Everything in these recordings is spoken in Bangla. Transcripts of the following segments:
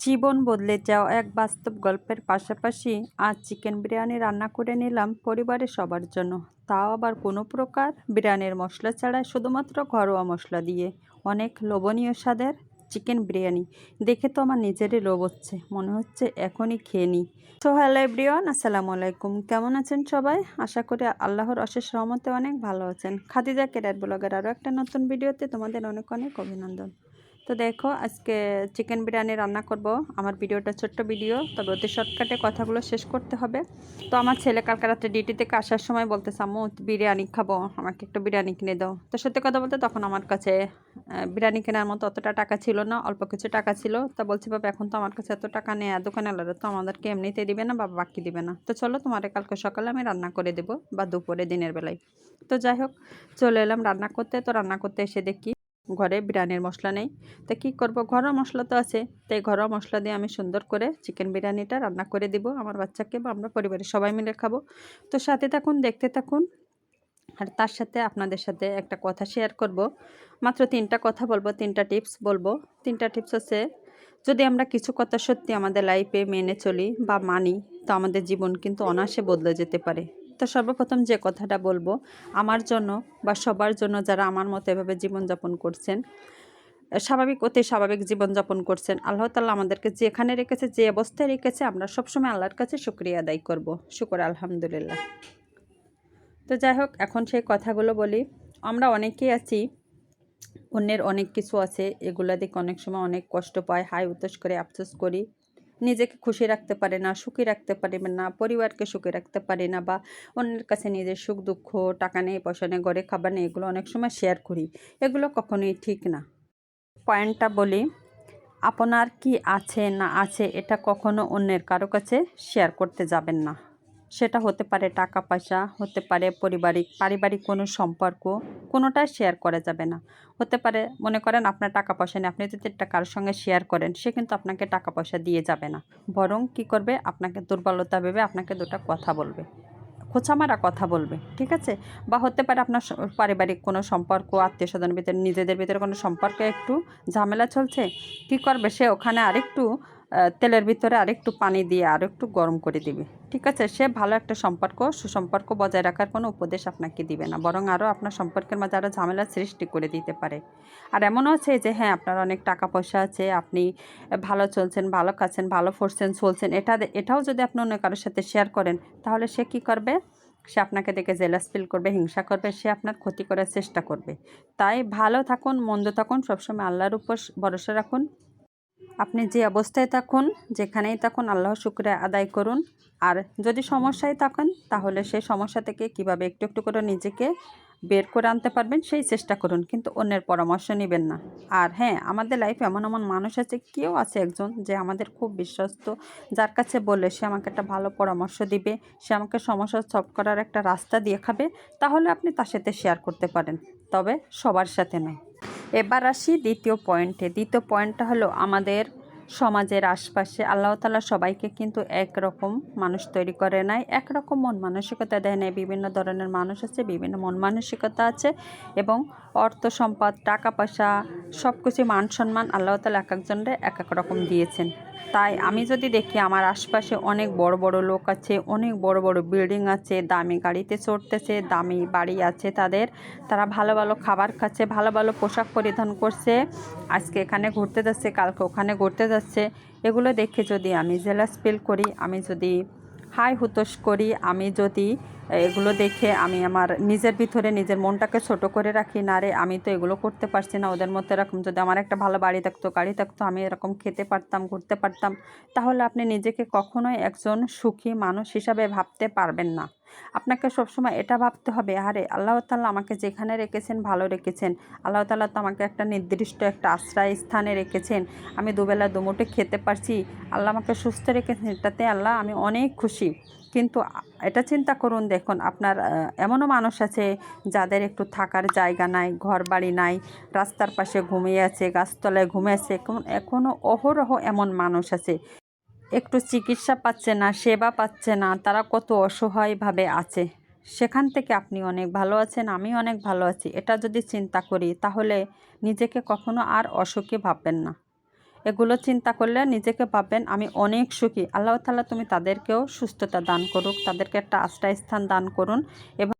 জীবন বদলে যাওয়া এক বাস্তব গল্পের পাশাপাশি আজ চিকেন বিরিয়ানি রান্না করে নিলাম পরিবারের সবার জন্য। তাও আবার কোনো প্রকার বিরিয়ানির মশলা ছাড়া শুধুমাত্র ঘরোয়া মশলা দিয়ে। অনেক লোভনীয় স্বাদের চিকেন বিরিয়ানি। দেখে তো আমার নিজেরই লোভ হচ্ছে। মনে হচ্ছে এখনই খেয়ে নিই। তো হ্যালো এভরিওয়ান আসসালামু আলাইকুম। কেমন আছেন সবাই? আশা করি আল্লাহর অশেষ রহমতে অনেক ভালো আছেন। খাদিজা কেরার ব্লগের আরও একটা নতুন ভিডিওতে তোমাদের অনেক অনেক অভিনন্দন। তো দেখো, আজকে চিকেন বিরিয়ানি রান্না করব। আমার ভিডিওটা ছোট্ট ভিডিও, তবে অতি শর্টকাটে কথাগুলো শেষ করতে হবে। তো আমার ছেলে কালকে রাত্রে ডিউটি থেকে আসার সময় বলতে আম্মু, বিরিয়ানি খাব, আমাকে একটু বিরিয়ানি কিনে দাও। তো সত্যি কথা বলতে তখন আমার কাছে বিরিয়ানি কেনার মতো অতটা টাকা ছিল না, অল্প কিছু টাকা ছিল। তা বলছি, বাবা, এখন তো আমার কাছে এত টাকা নেই দোকানেলারা তো আমাদেরকে এমনিতে দিবে না বা বাকি দিবে না। তো চলো, তোমার কালকে সকালে আমি রান্না করে দেবো, বা দুপুরে, দিনের বেলায়। তো যাই হোক, চলে এলাম রান্না করতে। তো রান্না করতে এসে দেখি ঘরে বিরিয়ানির মশলা নেই। তো কী করব? ঘরোয়া মশলা তো আছে। তাই ঘরোয়া মশলা দিয়ে আমি সুন্দর করে চিকেন বিরিয়ানিটা রান্না করে দিব। আমার বাচ্চাকে বা আমরা পরিবারের সবাই মিলে খাব। তো সাথে থাকুন, দেখতে থাকুন। আর তার সাথে আপনাদের সাথে একটা কথা শেয়ার করব। মাত্র তিনটা কথা বলব, তিনটা টিপস বলব। তিনটা টিপস আছে যদি আমরা কিছু কথা সত্যি আমাদের লাইফে মেনে চলি বা মানি, তো আমাদের জীবন কিন্তু অনায়াসে বদলে যেতে পারে। তো সর্বপ্রথম যে কথাটা বলব, আমার জন্য বা সবার জন্য যারা আমার মতো এভাবে জীবনযাপন করছেন স্বাভাবিক, অতি স্বাভাবিক জীবনযাপন করছেন, আল্লাহ তাল্লাহ আমাদেরকে যেখানে রেখেছে, যে অবস্থায় রেখেছে, আমরা সবসময় আল্লাহর কাছে শুক্রিয়া আদায় করব। শুকর, আলহামদুলিল্লাহ। তো যাই হোক, এখন সেই কথাগুলো বলি। আমরা অনেকেই আছি, অন্যের অনেক কিছু আছে, এগুলা দেখে অনেক সময় অনেক কষ্ট পায় হাই উতস করে আফসোস করি। নিজেকে খুশি রাখতে পারে না, সুখী রাখতে পারে না, পরিবারকে সুখী রাখতে পারে না বা অন্যের কাছে নিজের সুখ, দুঃখ, টাকা নেই, পয়সা নেই, ঘরে খাবার নেই, এগুলো অনেক সময় শেয়ার করি। এগুলো কখনোই ঠিক না। পয়েন্টটা বলি, আপনার কি আছে না আছে এটা কখনো অন্যের কারও কাছে শেয়ার করতে যাবেন না। সেটা হতে পারে টাকা পয়সা হতে পারে পারিবারিক পারিবারিক কোনো সম্পর্ক, কোনোটাই শেয়ার করা যাবে না। হতে পারে, মনে করেন আপনার টাকা পয়সা নেই, আপনি যদি এটা কারোর সঙ্গে শেয়ার করেন, সে কিন্তু আপনাকে টাকা পয়সা দিয়ে যাবে না। বরং কি করবে? আপনাকে দুর্বলতা ভেবে আপনাকে দুটা কথা বলবে। খোঁচামারা কথা বলবে, ঠিক আছে? বা হতে পারে আপনার পারিবারিক কোনো সম্পর্ক আত্মীয় স্বজনের ভিতরে, নিজেদের ভিতরে কোনো সম্পর্কে একটু ঝামেলা চলছে, কি করবে? সে ওখানে আরেকটু তেলের ভিতরে আরেকটু পানি দিয়ে আর একটু গরম করে দিবে। ঠিক আছে? সে ভালো একটা সম্পর্ক, সুসম্পর্ক বজায় রাখার কোনো উপদেশ আপনাকে দিবে না। বরং আরও আপনার সম্পর্কের মাঝে আরও ঝামেলা সৃষ্টি করে দিতে পারে। আর এমনও আছে যে হ্যাঁ আপনার অনেক টাকা পয়সা আছে, আপনি ভালো চলছেন, ভালো খাচ্ছেন ভালো ফরছেন চলছেন, এটা এটাও যদি আপনি অন্য কারোর সাথে শেয়ার করেন, তাহলে সে কি করবে? সে আপনাকে দেখে জেলাস ফিল করবে, হিংসা করবে, সে আপনার ক্ষতি করার চেষ্টা করবে। তাই ভালো থাকুন, মন্দ থাকুন, সবসময় আল্লাহর উপর ভরসা রাখুন। আপনি যে অবস্থায় থাকুন, যেখানেই থাকুন আল্লাহ শুক্রিয়া আদায় করুন। আর যদি সমস্যায় থাকেন, তাহলে সেই সমস্যা থেকে কীভাবে একটু একটু করে নিজেকে বের করে আনতে পারবেন, সেই চেষ্টা করুন। কিন্তু অন্যের পরামর্শ নেবেন না। আর হ্যাঁ আমাদের লাইফে এমন এমন মানুষ আছে, কেউ আছে একজন যে আমাদের খুব বিশ্বস্ত, যার কাছে বলে সে আমাকে একটা ভালো পরামর্শ দিবে, সে আমাকে সমস্যা সলভ করার একটা রাস্তা দিয়ে খাবে তাহলে আপনি তার সাথে শেয়ার করতে পারেন। তবে সবার সাথে নয়। এবার আসি দ্বিতীয় পয়েন্টে। দ্বিতীয় পয়েন্টটা হলো আমাদের সমাজের আশপাশে আল্লাহ তালা সবাইকে কিন্তু একরকম মানুষ তৈরি করে নাই, একরকম মন মানসিকতা দেয় নাই। বিভিন্ন ধরনের মানুষ আছে, বিভিন্ন মন মানসিকতা আছে এবং অর্থ সম্পদ, টাকা পয়সা সব কিছু মান সম্মান আল্লাহ তালা এক একজনরে এক এক রকম দিয়েছেন। তাই আমি যদি দেখি আমার আশপাশে অনেক বড় বড় লোক আছে, অনেক বড় বড় বিল্ডিং আছে, দামি গাড়িতে চড়তেছে, দামি বাড়ি আছে তাদের, তারা ভালো ভালো খাবার খাচ্ছে, ভালো ভালো পোশাক পরিধান করছে। আজকে এখানে ঘুরতে যাচ্ছে, কালকে ওখানে ঘুরতে যাচ্ছে। এগুলো দেখে যদি আমি জেলাস ফিল করি, আমি যদি হাই হুতোষ করি, আমি যদি এগুলো দেখে আমি আমার নিজের ভিতরে নিজের মনটাকে ছোট করে রাখি, না রে, আমি তো এগুলো করতে পারছি না, ওদের মধ্যে এরকম যদি আমার একটা ভালো বাড়ি থাকতো, গাড়ি থাকতো, আমি এরকম খেতে পারতাম, ঘুরতে পারতাম, তাহলে আপনি নিজেকে কখনোই একজন সুখী মানুষ হিসাবে ভাবতে পারবেন না। আপনাকে সবসময় এটা ভাবতে হবে, আরে আল্লাহ তাল্লাহ আমাকে যেখানে রেখেছেন ভালো রেখেছেন। আল্লাহ তাল্লাহ তো আমাকে একটা নির্দিষ্ট একটা আশ্রয় স্থানে রেখেছেন। আমি দুবেলা দুমুটে খেতে পারছি, আল্লাহ আমাকে সুস্থ রেখেছেন, এটাতে আল্লাহ আমি অনেক খুশি। কিন্তু এটা চিন্তা করুন, দেখুন আপনার এমনও মানুষ আছে যাদের একটু থাকার জায়গা নাই ঘর বাড়ি নাই, রাস্তার পাশে ঘুমিয়ে আছে, গাছতলায় ঘুমে আছে এখন এখনও অহরহ এমন মানুষ আছে। একটু চিকিৎসা পাচ্ছে না, সেবা পাচ্ছে না, তারা কত অসহায়ভাবে আছে। সেখান থেকে আপনি অনেক ভালো আছেন, আমি অনেক ভালো আছি। এটা যদি চিন্তা করি, তাহলে নিজেকে কখনো আর অসুখী ভাববেন না। এগুলো চিন্তা করলে নিজেকে ভাববেন, আমি অনেক সুখী। আল্লাহ তালা তুমি তাদেরকেও সুস্থতা দান করুক, তাদেরকে একটা আশ্রয় স্থান দান করুন এবং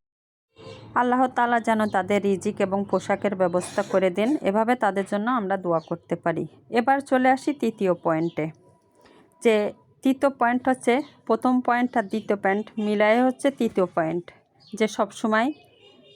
আল্লাহ তালা যেন তাদের রিজিক এবং পোশাকের ব্যবস্থা করে দেন। এভাবে তাদের জন্য আমরা দোয়া করতে পারি। এবার চলে আসি তৃতীয় পয়েন্টে। যে তৃতীয় পয়েন্ট হচ্ছে প্রথম পয়েন্ট আর দ্বিতীয় পয়েন্ট মিলাই হচ্ছে তৃতীয় পয়েন্ট যে সব সময়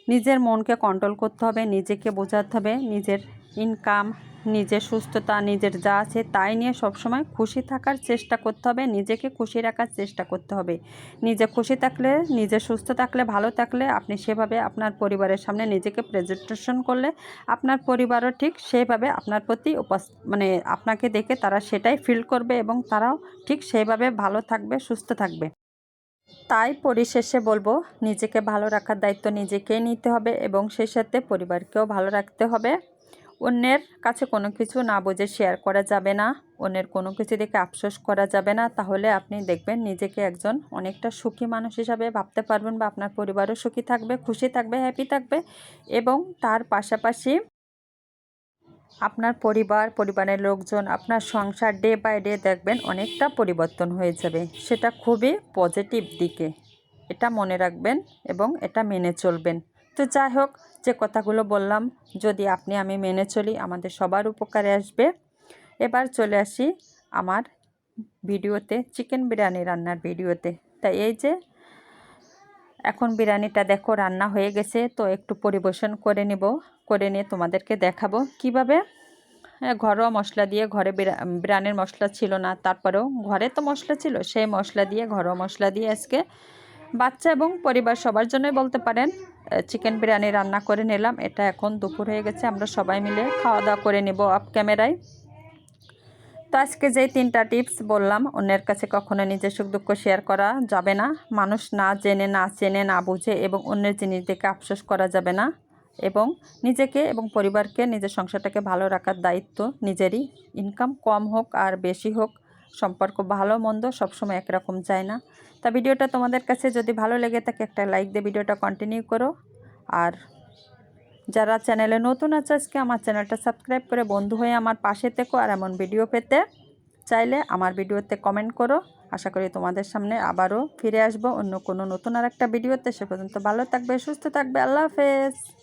নিজের মনকে কন্ট্রোল করতে হবে, নিজেকে বোঝাতে হবে, নিজের ইনকাম, নিজের সুস্থতা, নিজের যা আছে তাই নিয়ে সবসময় খুশি থাকার চেষ্টা করতে হবে, নিজেকে খুশি রাখার চেষ্টা করতে হবে। নিজে খুশি থাকলে, নিজে সুস্থ থাকলে, ভালো থাকলে আপনি সেভাবে আপনার পরিবারের সামনে নিজেকে প্রেজেন্টেশন করলে আপনার পরিবারও ঠিক সেইভাবে আপনার প্রতি উপাস মানে আপনাকে দেখে তারা সেটাই ফিল করবে এবং তারাও ঠিক সেইভাবে ভালো থাকবে, সুস্থ থাকবে। তাই পরিশেষে বলব, নিজেকে ভালো রাখার দায়িত্ব নিজেকেই নিতে হবে এবং সেই সাথে পরিবারকেও ভালো রাখতে হবে। অন্যের কাছে কোনো কিছু না বুঝে শেয়ার করা যাবে না, অন্যের কোনো কিছু দেখে আফসোস করা যাবে না, তাহলে আপনি দেখবেন নিজেকে একজন অনেকটা সুখী মানুষ হিসাবে ভাবতে পারবেন বা আপনার পরিবারও সুখী থাকবে, খুশি থাকবে হ্যাপি থাকবে এবং তার পাশাপাশি আপনার পরিবার, পরিবারের লোকজন, আপনার সংসার ডে বাই ডে দেখবেন অনেকটা পরিবর্তন হয়ে যাবে। সেটা খুবই পজিটিভ দিকে। এটা মনে রাখবেন এবং এটা মেনে চলবেন। তো যাই হোক যে কথাগুলো বললাম যদি আপনি আমি মেনে চলি আমাদের সবার উপকারে আসবে। এবার চলে আসি আমার ভিডিওতে চিকেন বিরিয়ানি রান্নার ভিডিওতে। তাই এই যে এখন বিরিয়ানিটা দেখো রান্না হয়ে গেছে তো একটু পরিবেশন করে নিব করে নিয়ে তোমাদেরকে দেখাবো। কীভাবে? হ্যাঁ, ঘরোয়া মশলা দিয়ে ঘরে বিরা- বিরিয়ানির মশলা ছিল না তারপরেও ঘরে তো মশলা ছিল সেই মশলা দিয়ে ঘরোয়া মশলা দিয়ে আজকে বাচ্চা এবং পরিবার সবার জন্যই বলতে পারেন চিকেন বিরিয়ানি রান্না করে নিলাম। এটা এখন দুপুর হয়ে গেছে, আমরা সবাই মিলে খাওয়া দাওয়া করে নেব অফ ক্যামেরায় তো আজকে যেই তিনটা টিপস বললাম, অন্যের কাছে কখনো নিজের সুখ দুঃখ শেয়ার করা যাবে না। মানুষ না জেনে, না চেনে, না বুঝে এবং অন্যের জিনিস দেখে আফসোস করা যাবে না। এবং নিজেকে এবং পরিবারকে, নিজের সংসারটাকে ভালো রাখার দায়িত্ব নিজেরই। ইনকাম কম হোক আর বেশি হোক সম্পর্ক ভালো, মন্দ সবসময় একরকম যায় না। তা ভিডিওটা তোমাদের কাছে যদি ভালো লেগে থাকে একটা লাইক দিয়ে ভিডিওটা কন্টিনিউ করো। আর যারা চ্যানেলে নতুন আছে আজকে আমার চ্যানেলটা সাবস্ক্রাইব করে বন্ধু হয়ে আমার পাশে থেকো আর এমন ভিডিও পেতে চাইলে আমার ভিডিওতে কমেন্ট করো। আশা করি তোমাদের সামনে আবারও ফিরে আসব অন্য কোনো নতুন আর একটা ভিডিওতে। সে পর্যন্ত ভালো থাকবে, সুস্থ থাকবে। আল্লাহ হাফেজ।